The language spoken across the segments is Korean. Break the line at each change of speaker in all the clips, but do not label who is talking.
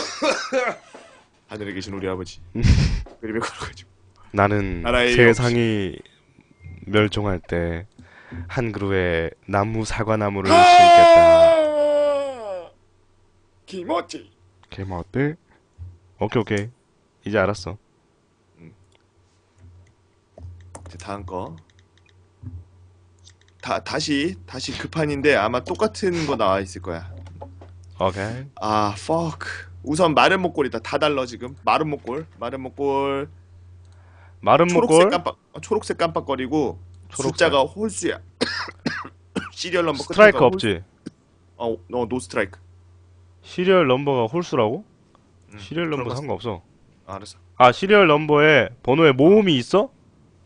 하늘에 계신 우리 아버지 그림에 걸어가지고
나는
나라의
세상이 멸종할 때 한 그루의 나무 사과나무를 심겠다.
김어치
걔뭐 어때? 오케이 오케이 이제 알았어.
이제 다음 거. 다 다시 다시 급한인데 아마 똑같은 거 나와 있을 거야.
오케이.
아, fuck. 우선 마른 목골이다. 다 달라 지금. 마른 목골, 마른 목골,
마른
초록색
목골
깜빡, 어, 초록색 깜빡거리고
초록색.
숫자가 홀수야. 시리얼 넘버
스트라이크
끝에가
없지?
어, 어, 노 스트라이크.
시리얼 넘버가 홀수라고?
음,
시리얼
그런
넘버
거
상관없어.
아, 알았어.
아 시리얼 넘버에 번호에 모음이 있어?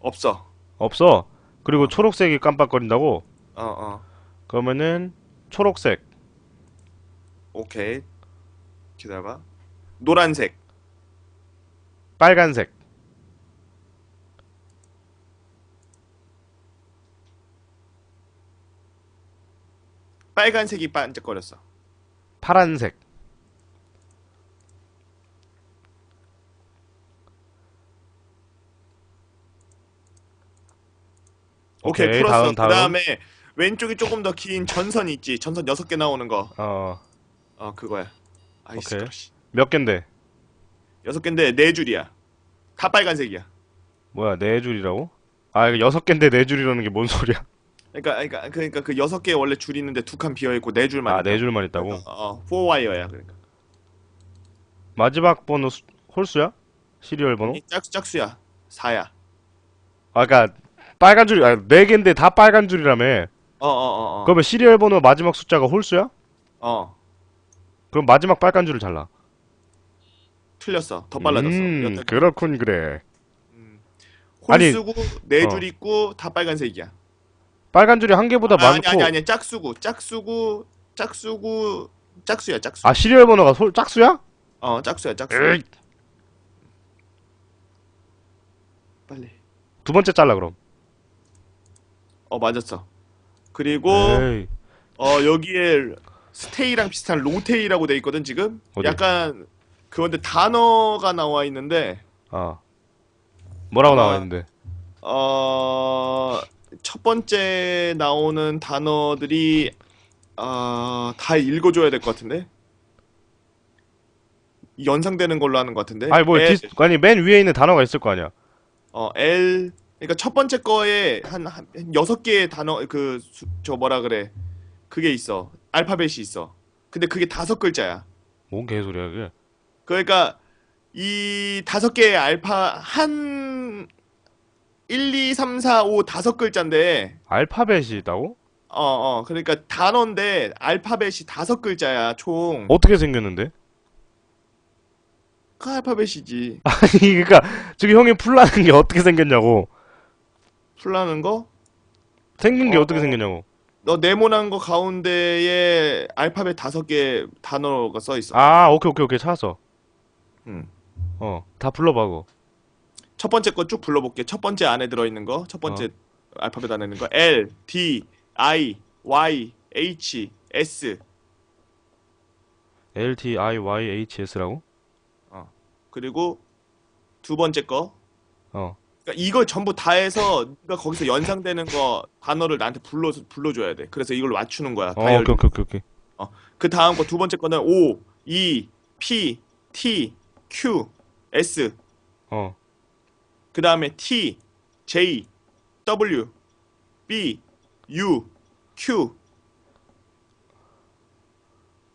없어.
없어. 그리고 초록색이 깜빡거린다고?
어, 어.
그러면은 초록색,
오케이. 기다려봐. 노란색,
빨간색,
빨간색이 반짝거렸어.
파란색,
오케이,
오케이,
풀었어.
다음, 다음.
그다음에 왼쪽이 조금 더 긴 전선이 있지. 전선 여섯 개 나오는 거.
어,
어, 그거야. 아이스
오케이.
크러쉬.
몇 갠데?
여섯 개인데 네 줄이야. 다 빨간색이야.
뭐야, 네 줄이라고? 아, 이거 여섯 갠데 네 줄이라는 게 뭔 소리야?
그러니까 그러니까 그러니까 그 여섯 개 원래 줄 있는데 두 칸 비어 있고 네 줄만.
아, 네 줄만 있다고?
어, 포 와이어야 그러니까.
마지막 번호 수- 홀수야? 시리얼 번호?
이 짝수 짝수야. 4야.
아, 그니까, 빨간 줄이, 아, 네 갠데 다 빨간 줄이라며.
어, 어, 어, 어.
그러면 시리얼 번호 마지막 숫자가 홀수야?
어.
그럼 마지막 빨간 줄을 잘라.
틀렸어. 더 빨라졌어.
음,
여태
그렇군, 그래.
홀
아니,
쓰고 네
어.
줄 있고 다 빨간색이야.
빨간 줄이 한 개보다
아니
많고.
아니 아니 짝수고 짝수고 짝수고 짝수야 짝수.
아, 시리얼 번호가 솔, 짝수야?
어 짝수야 짝수.
에이,
빨리.
두 번째 잘라, 그럼.
어 맞았어. 그리고
에이,
어 여기에 스테이랑 비슷한 로테이라고 돼 있거든 지금.
어디?
약간 그건데 단어가 나와 있는데
아. 뭐라고
아.
나와 있는데?
어 첫 번째 나오는 단어들이 어다 읽어줘야 될 것 같은데. 연상되는 걸로 하는 것 같은데.
아니, 뭐,
L,
디스, 아니, 맨 위에 있는 단어가 있을 거 아니야.
어 L 그러니까 첫 번째 거에 한, 한 여섯 개의 단어 그 저 뭐라 그래 그게 있어 알파벳이 있어. 근데 그게 다섯 글자야.
뭔 개소리야, 그게.
그러니까 이 다섯 개의 알파 한 1, 2, 3, 4, 5 다섯 글자인데
알파벳이 있다고?
어, 어, 그러니까 단어인데 알파벳이 다섯 글자야, 총.
어떻게 생겼는데?
그 알파벳이지.
아니, 그니까, 지금 형이 풀라는 게 어떻게 생겼냐고.
풀라는 거?
생긴 게
어,
어, 떻게
어.
생겼냐고.
너 네모난 거 가운데에 알파벳 다섯 개 단어가 써 있어.
아, 오케이, 오케이, 오케이, 찾았어.
음.
어, 다 불러봐, 그거.
첫 번째 거 쭉 불러볼게. 첫 번째 안에 들어있는 거. 첫 번째 알파벳 안에 있는 거. L, D, I, Y, H, S.
L, T, I, Y, H, S라고?
그리고 두 번째 거.
어.
그러니까 이걸 전부 다 해서 네가 거기서 연상되는 거 단어를 나한테 불러 불러줘야 돼. 그래서 이걸 맞추는 거야.
어,
다이얼.
오케이, 오케이, 오케이, 오케이.
그 다음 거 두 번째 거는 O, E, P, T, Q, S.
어,
그 다음에 T, J, W, B, U, Q.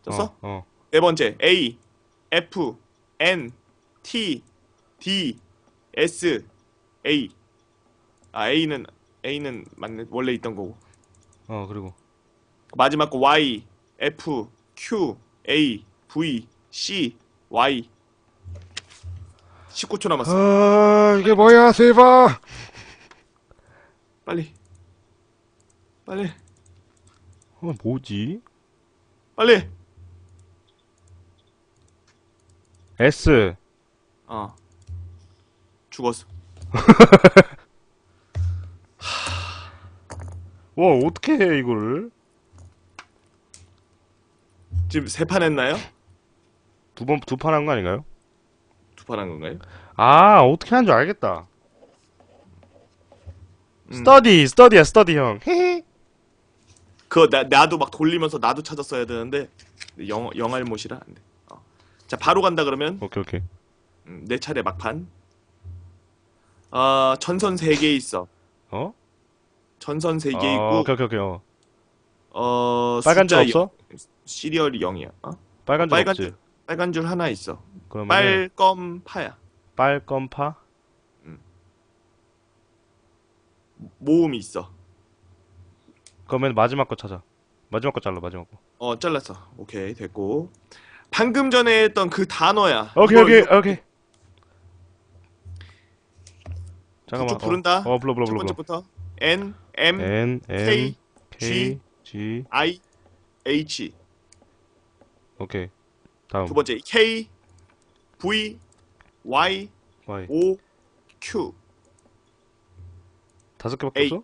떴어?
어, 어.
네 번째 A, F, N, T, D, S, A. 아 A는 A는 맞네 원래 있던 거고.
어, 그리고.
마지막 거 Y, F, Q, A, V, C, Y. 19초 남았어.
아, 이게 뭐야, 세바!
빨리. 빨리.
어, 뭐지?
빨리.
S.
어. 죽었어.
와, 어떻게 해, 이거를?
지금 세 판 했나요?
두 번 두 판 한 거 아닌가요?
두 판 한 건가요?
아 어떻게 하는 줄 알겠다.
음.
스터디 스터디야 스터디 형.
그거 나, 나도 막 돌리면서 나도 찾았어야 되는데 영 영알못이라 안 돼. 어. 자 바로 간다 그러면
오케이 오케이.
음, 내 차례 막판. 아 전선 3개 있어.
어?
전선 3개
어,
있고
오케이 오케이 오케이. 어.
어
빨간 줄
숫자
없어?
영- 시리얼이 0이야. 어?
빨간 줄
빨간
없지.
줄 빨간 줄 하나 있어.
그러면
빨 검 파야.
빨검파.
모음이 있어.
그러면 마지막 거 찾아. 마지막 거 잘라 마지막 거.
어 잘랐어. 오케이 됐고. 방금 전에 했던 그 단어야.
오케이
이거-
오케이 오케이. 잠깐만.
쭉 부른다.
어, 어 불러 불러
첫
불러. 불러.
번째부터 N M
N
K,
K G
I H
오케이. 다음.
두 번째 K V Y
Y.
O Q
다섯 개밖에
A.
없어?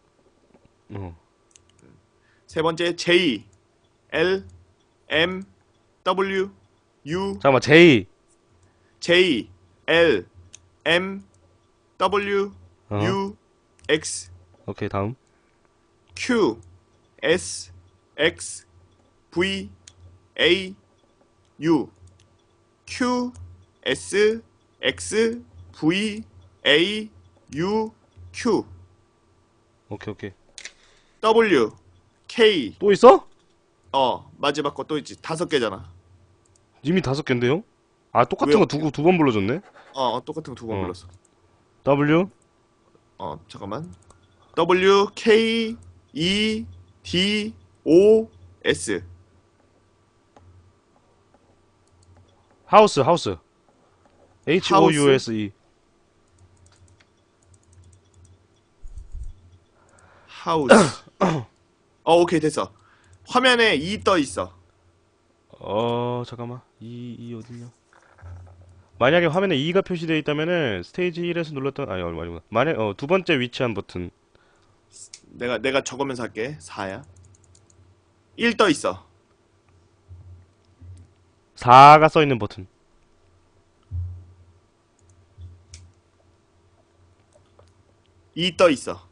어.
세 번째 J L M W U
잠깐만 J.
J L M W
어.
U X
오케이 다음.
Q S X V A U Q S X V A U Q
오케이 오케이.
W K
또 있어?
어 마지막 거 또 있지 다섯 개잖아
이미 다섯 개인데요? 아 똑같은
왜요?
거두두번 불러줬네.
어, 어 똑같은 거 두 번
어.
불렀어
W
어 잠깐만 W K E D O S
하우스 하우스. H O U S E.
하우스 어 오케이 됐어 화면에 E 떠 있어
어 잠깐만 이 이 어딨냐? 만약에 화면에 2가 표시되어 있다면은 스테이지 1에서 눌렀던 아니 얼마 아니구나. 만약 어, 두 번째 위치한 버튼.
내가 내가 적으면서 할게 4야 1 떠 있어
4가 써 있는 버튼.
E 떠 있어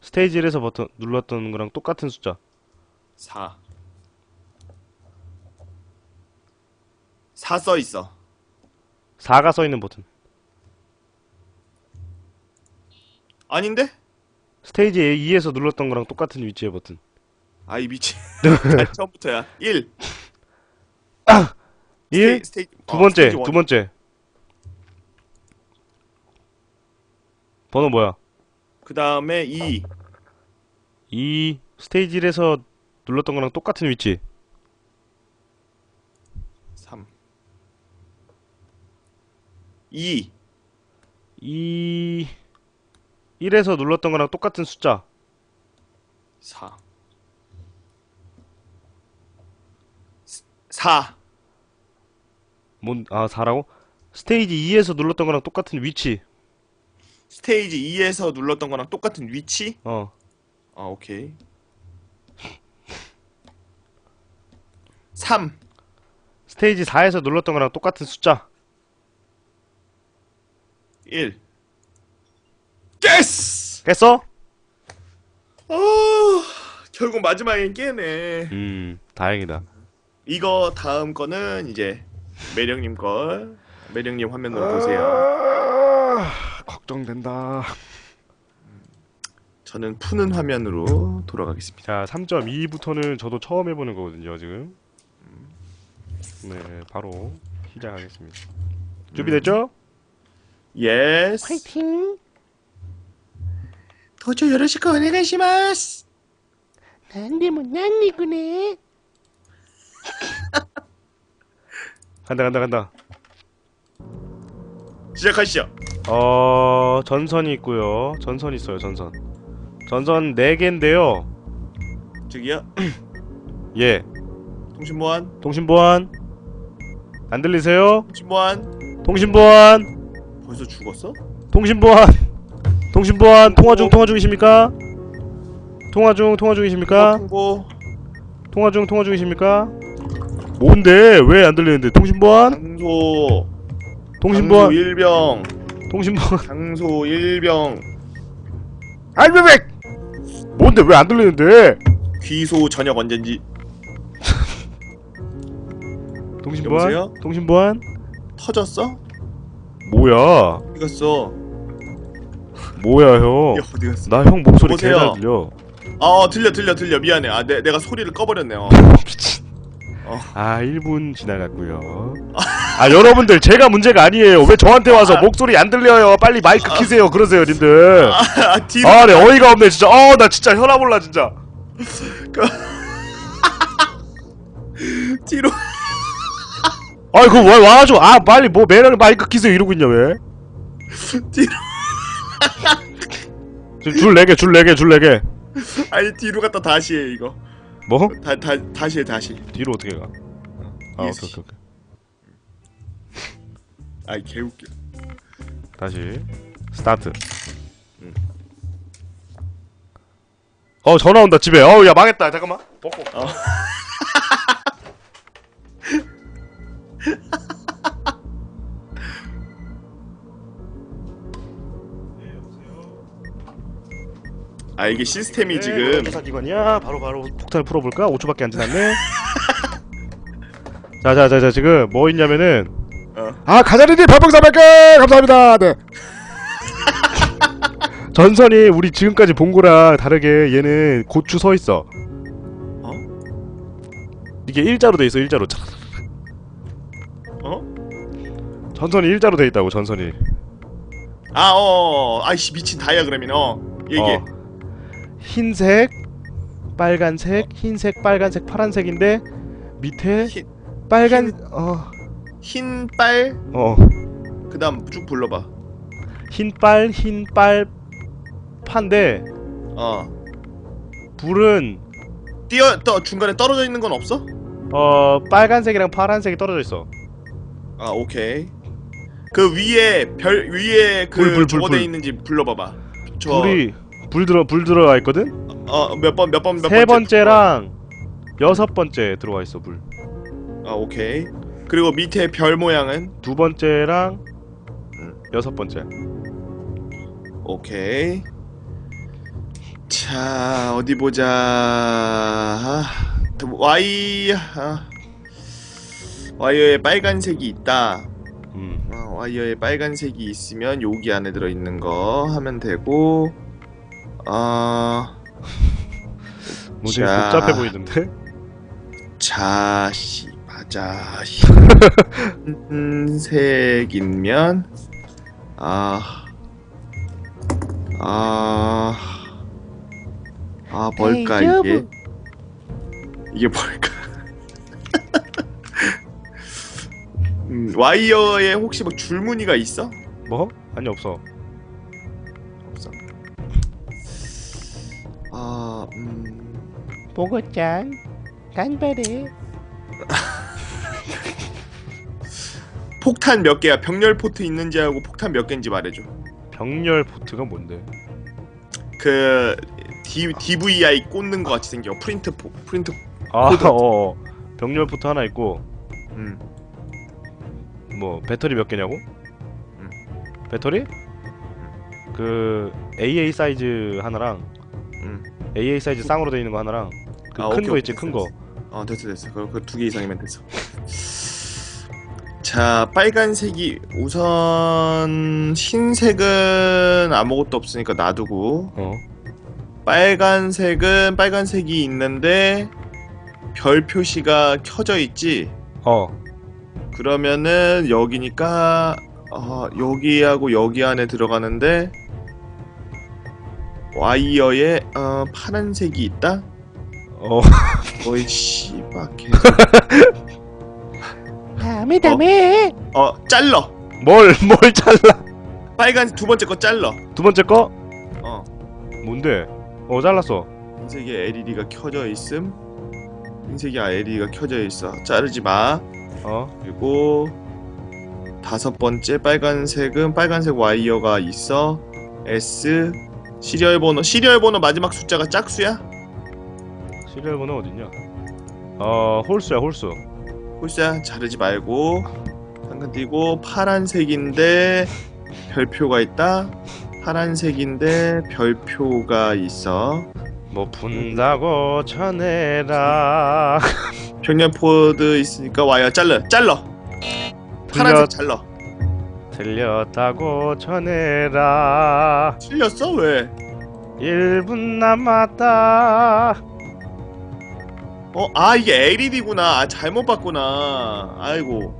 스테이지 1에서 버튼 눌렀던 거랑 똑같은 숫자.
4 4 써 있어
4가 써 있는 버튼.
아닌데?
스테이지 2에서 눌렀던 거랑 똑같은 위치의 버튼.
아이 미친 아, 처음부터야 1
1,
스테이,
두
어,
번째,
원.
두 번째. 번호 뭐야?
그 다음에 2
2 스테이지 1에서 눌렀던 거랑 똑같은 위치.
3 2
2 1에서 눌렀던 거랑 똑같은 숫자.
4 4
뭔, 아, 4라고? 스테이지 2에서 눌렀던 거랑 똑같은 위치.
스테이지 2에서 눌렀던 거랑 똑같은 위치?
어.
아 오케이 3
스테이지 4에서 눌렀던 거랑 똑같은 숫자.
1 깨스!
깼어?
어, 결국 마지막엔 깨네
음, 다행이다.
이거 다음 거는 이제 매력님 걸 매력님 화면으로 보세요
아, 걱정된다.
저는 푸는 화면으로 돌아가겠습니다
자, 3.2부터는 저도 처음 해보는 거거든요, 지금. 네, 바로 시작하겠습니다. 준비됐죠?
예스
화이팅!
도저 요로시코 오네가시마스
なんでもなんでくね 간다 간다 간다
시작하시죠
어 전선이 있고요 전선 있어요 전선 전선 4개인데요
저기요
예
통신보안
통신보안 안 들리세요?
통신보안
통신보안
벌써 죽었어?
통신보안 통신보안 통화 중 통화 중이십니까? 통화 중 통화 중이십니까?
통보
통화 중 통화 중이십니까? 뭔데? 왜 안 들리는데? 통신보안?
장소
통신보안?
일병
통신보안?
장소 일병
왜? 뭔데 왜 안 들리는데?
귀소 저녁 언젠지
통신보안?
여보세요?
통신보안?
터졌어?
뭐야?
어디 갔어?
뭐야 형?
야 어디 갔어?
나 형 목소리
여보세요?
개잘 들려.
아 어, 들려 들려 들려 미안해 아 내, 내가 소리를 꺼버렸네 어.
미친.
어.
아 1분 지나갔고요. 아 여러분들 제가 문제가 아니에요. 왜 저한테 와서 목소리 안 들려요? 빨리 마이크 키세요. 그러세요, 님들.
아 뒤로
아, 네 어이가 없네 진짜. 어, 나 진짜 혈압 올라 진짜.
뒤로
아이 그거 왜 와가지고 아 빨리 뭐 매력 마이크 키세요 이러고 있냐 왜?
뒤로
지금 줄 4개, 줄 4개, 줄 4개.
아니 뒤로 갔다 다시 해 이거
뭐?
다, 다, 다시 해 다시
뒤로 어떻게 가? 아,
예스.
오케이, 오케이, 오케이.
아이 개웃겨
다시 스타트. 어 전화 온다 집에. 어우 야 망했다. 잠깐만. 벗고.
어. 아 이게 시스템이 지금
사기관이야. 바로 바로 폭탄을 풀어볼까? 5초밖에 안 지났네. 자자자자 지금 뭐 있냐면은
어.
아 가자리님 별풍 400개 감사합니다. 네. 전선이 우리 지금까지 본 거랑 다르게 얘는 고추 서 있어.
어?
이게 일자로 돼 있어 일자로. 전선이 일자로 돼 있다고 전선이.
아, 어, 어, 아이씨 미친 다이아그램이네. 어, 얘기해.
어. 흰색, 빨간색, 흰색, 빨간색, 파란색인데 밑에
흰,
빨간
흰-
어
흰빨,
어.
그다음 쭉 불러봐.
흰빨 흰빨 판데
어,
불은
뛰어, 떠 중간에 떨어져 있는 건 없어?
어 빨간색이랑 파란색이 떨어져 있어.
아, 오케이. 그 위에 별 위에 그
불, 불, 불,
저거 돼
불.
있는지 불러봐봐. 저,
불이 불 들어 불 들어가 있거든.
어, 몇 번, 몇 번,
몇세
번째
번째랑 여섯 번째 들어가 있어 불.
아, 오케이. 그리고 밑에 별 모양은
두 번째랑
음.
여섯 번째.
오케이. 자, 어디 보자. 아, 와이, 아, 와이어에 빨간색이 있다.
음.
어, 와이어에 빨간색이 있으면 여기 안에 들어 있는 거 하면 되고, 어,
뭐 되게
자.
복잡해 보이는데.
자시 맞아 흰색이면 아, 아, 아 뭘까 이게 이게 뭘까? 와이어에 혹시 뭐 줄무늬가 있어?
뭐? 아니 없어.
없어. 아, 음,
보고짱 간발해
폭탄 몇 개야? 병렬 포트 있는지 하고 폭탄 몇 개인지 말해줘.
병렬 보트가 뭔데?
그 D, DVI 꽂는 거 같이 생겨. 프린트 포, 프린트.
아,
코드.
어, 어. 병렬 포트 하나 있고
음.
뭐 배터리 몇 개냐고?
음.
배터리? 그 AA 사이즈 하나랑
음.
AA 사이즈 쌍으로 돼 있는 거 하나랑 그
아,
큰
오케이,
거
오케이,
있지 큰 거.
어 됐어 됐어. 그두 개 이상이면 됐어. 자 빨간색이 우선 흰색은 아무것도 없으니까 놔두고
어.
빨간색은 빨간색이 있는데 별 표시가 켜져 있지.
어.
그러면은 여기니까 어, 여기하고 여기 안에 들어가는데 와이어에 어, 파란색이 있다.
어.
씨발 개.
다음에 다음에
어 잘러.
뭘, 뭘 잘라?
빨간 두 번째 거 잘러.
두 번째 거?
어
뭔데? 어, 잘랐어.
흰색에 LED가 켜져 있음. 흰색이 아 LED가 켜져 있어. 자르지 마.
어.
그리고 다섯 번째 빨간색은 빨간색 와이어가 있어. S 시리얼 번호 시리얼 번호 마지막 숫자가 짝수야?
시리얼 번호 어딨냐? 어, 홀수야, 홀수.
홀수야 자르지 말고 한칸 띄고 파란색인데 별표가 있다. 파란색인데 별표가 있어.
뭐 분다고 전해라
병렬포드 있으니까 와요. 잘라, 잘라. 파란색 잘라.
틀렸다고 전해라
틀렸어 왜?
1분 남았다
어, 아 이게 LED구나. 아, 잘못 봤구나. 아이고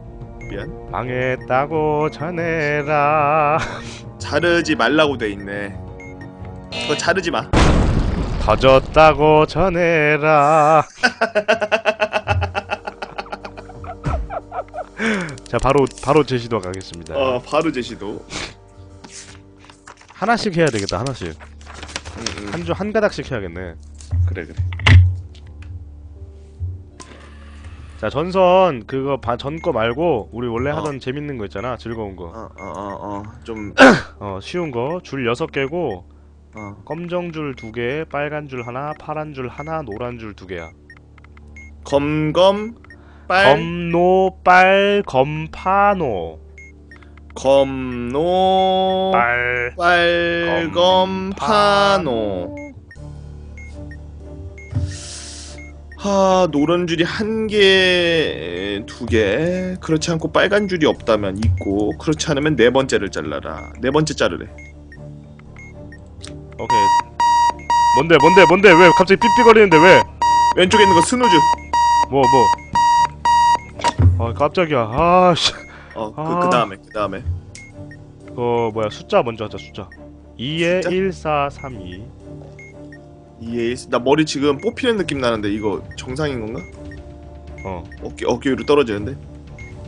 미안.
망했다고 전해라
자르지 말라고 돼 있네. 그거 자르지 마.
터졌다고 전해라 자 바로 바로 제시도 가겠습니다
어, 바로 제시도.
하나씩 해야 되겠다 하나씩
음, 음.
한주 한 가닥씩 해야겠네
그래 그래.
자 전선 그거 전 거 말고 우리 원래
어.
하던 재밌는 거 있잖아 즐거운
어, 어, 어, 어.
좀거어 쉬운 거 줄 여섯 개고
어.
검정 줄 두 개, 빨간 줄 하나, 파란 줄 하나, 노란 줄 두 개야.
검검 빨
검노, 빨, 검파노,
검노
빨,
빨검 파노 하 노란 줄이 한 개, 두 개. 그렇지 않고 빨간 줄이 없다면 있고, 그렇지 않으면 네 번째를 잘라라. 네 번째 자르래.
오케이. 뭔데, 뭔데, 뭔데? 왜 갑자기 삐삐거리는데 왜?
왼쪽에 있는 거 스누즈.
뭐, 뭐? 아 깜짝이야. 아 씨.
어, 그,
아.
그 다음에, 그 다음에.
그 뭐야 숫자 먼저 하자 숫자. 2에
숫자?
1, 4, 3, 2.
이해. 나 머리 지금 뽑히는 느낌 나는데 이거 정상인 건가?
어,
어깨 어깨 위로 떨어지는데.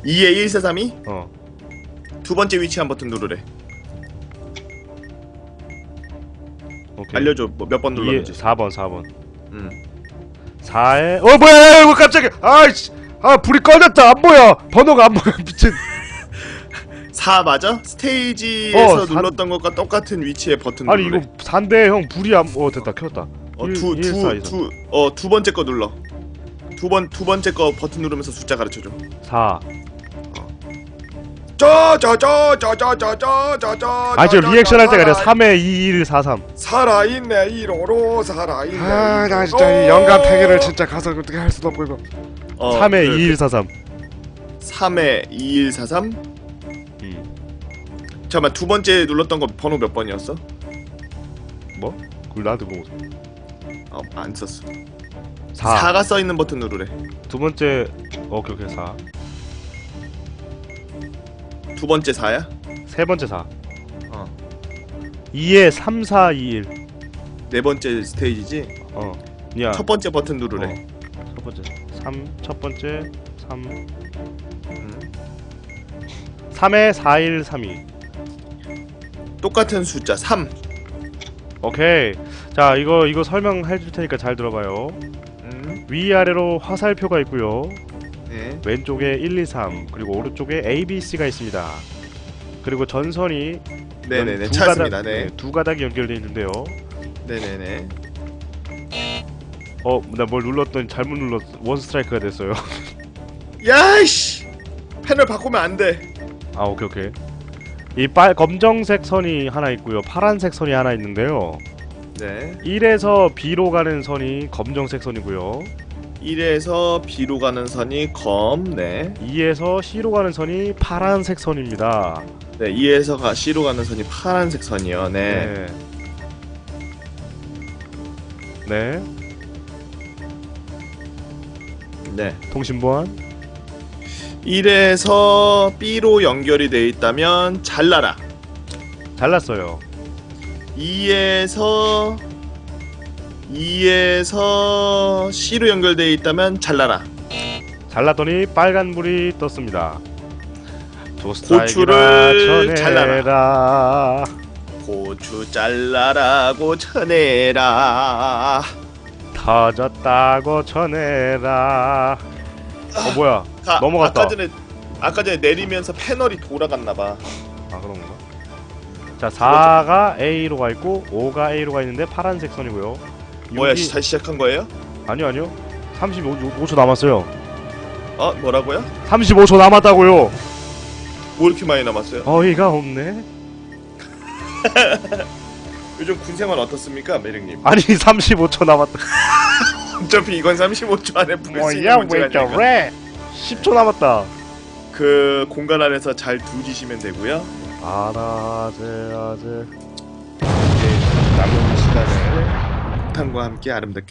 2에 1, 4, 3, 2.
어.
두 번째 위치한 버튼 누르래.
오케이.
알려줘. 뭐몇번
2에
눌렀는지.
4번, 4번.
음.
4에 어 뭐야? 이거 깜짝이야. 아이씨. 아 불이 꺼졌다. 안 보여. 번호가 안 보여. 미친.
4 맞아? 스테이지에서
어, 사-
눌렀던 것과 똑같은 위치의 버튼
아니. 이거 산대 형 불이 안. 어 됐다 켰다.
어,
일-
두,
일, 사,
두,
이, 삼.
두, 어, 두 번째 거 눌러. 두 번, 두 번째 거 버튼 누르면서 숫자 가르쳐줘.
4.
짜자자자자자자자자.
아 지금 리액션 할 때가 아니라 3에 2, 1, 4, 3.
살아있네, 이로로 살아있네.
아, 나 진짜.
이
연간 폐기를 진짜 가서 어떻게 할 수도 없고 이거.
어,
3에
그래,
2, 1, 4, 3.
3에 2143.
음.
잠깐만, 두 번째 눌렀던 거 번호 몇 번이었어?
뭐? 그걸 나한테 보고.
어, 안 썼어.
4.
4가 써 있는 버튼 누르래.
두 번째 어, 오케이 오케이 4.
두 번째 4야?
세 번째 4.
어.
2에 3, 4, 2, 1.
네 번째 스테이지지?
어. 야.
첫 번째 버튼 누르래.
어. 첫 번째 3, 첫 번째 3.
음.
3에 4, 1, 3, 2.
똑같은 숫자 3.
오케이. 자, 이거 이거 설명해 줄 테니까 잘 들어봐요.
음.
위아래로 화살표가 있고요.
네.
왼쪽에 1, 2, 3 그리고 오른쪽에 A, B, C가 있습니다. 그리고 전선이
네네네.
두
찾았습니다.
가닥,
네.
두 가닥이 연결되어 있는데요.
네네네.
어, 나 뭘 눌렀더니 잘못 눌렀 원 스트라이크가 됐어요.
야이씨! 패널 바꾸면 안 돼.
아, 오케이 오케이. 이 빨 검정색 선이 하나 있고요. 파란색 선이 하나 있는데요.
네.
1에서 B로 가는 선이 검정색 선이고요.
1에서 B로 가는 선이 검, 네.
2에서 C로 가는 선이 파란색 선입니다.
네, 2에서 가 C로 가는 선이 파란색 선이요. 네.
네. 네.
네.
통신 보안.
1에서 B로 연결이 돼 있다면 잘라라.
잘랐어요.
2에서 2에서 C로 연결돼 있다면 잘라라.
잘랐더니 빨간 불이 떴습니다. 두
고추를
쳐내라.
고추 잘라라고 쳐내라.
터졌다고 전해라. 어 뭐야?
가,
넘어갔다.
아까 전에 아까 전에 내리면서 패널이 돌아갔나 봐.
아 그런 건가? 자 4가 A로 가 있고 5가 A로 가 있는데 파란색 선이고요.
뭐야, 시- 다시 시작한 거예요?
아니요 아니요. 35초 남았어요.
어 뭐라고요?
35초 남았다고요.
뭐 이렇게 많이 남았어요?
어이가 없네.
요즘 군 생활 어떻습니까, 매력님?
아니 35초 남았다.
어차피 이건 35초 안에 풀 수
뭐야
있는
왜
문제가 아니니까.
저래
10초 남았다.
그 공간 안에서 잘 두지시면 되고요.
아라제 아제.
이제 남은 시간을 폭탄과 함께 아름답게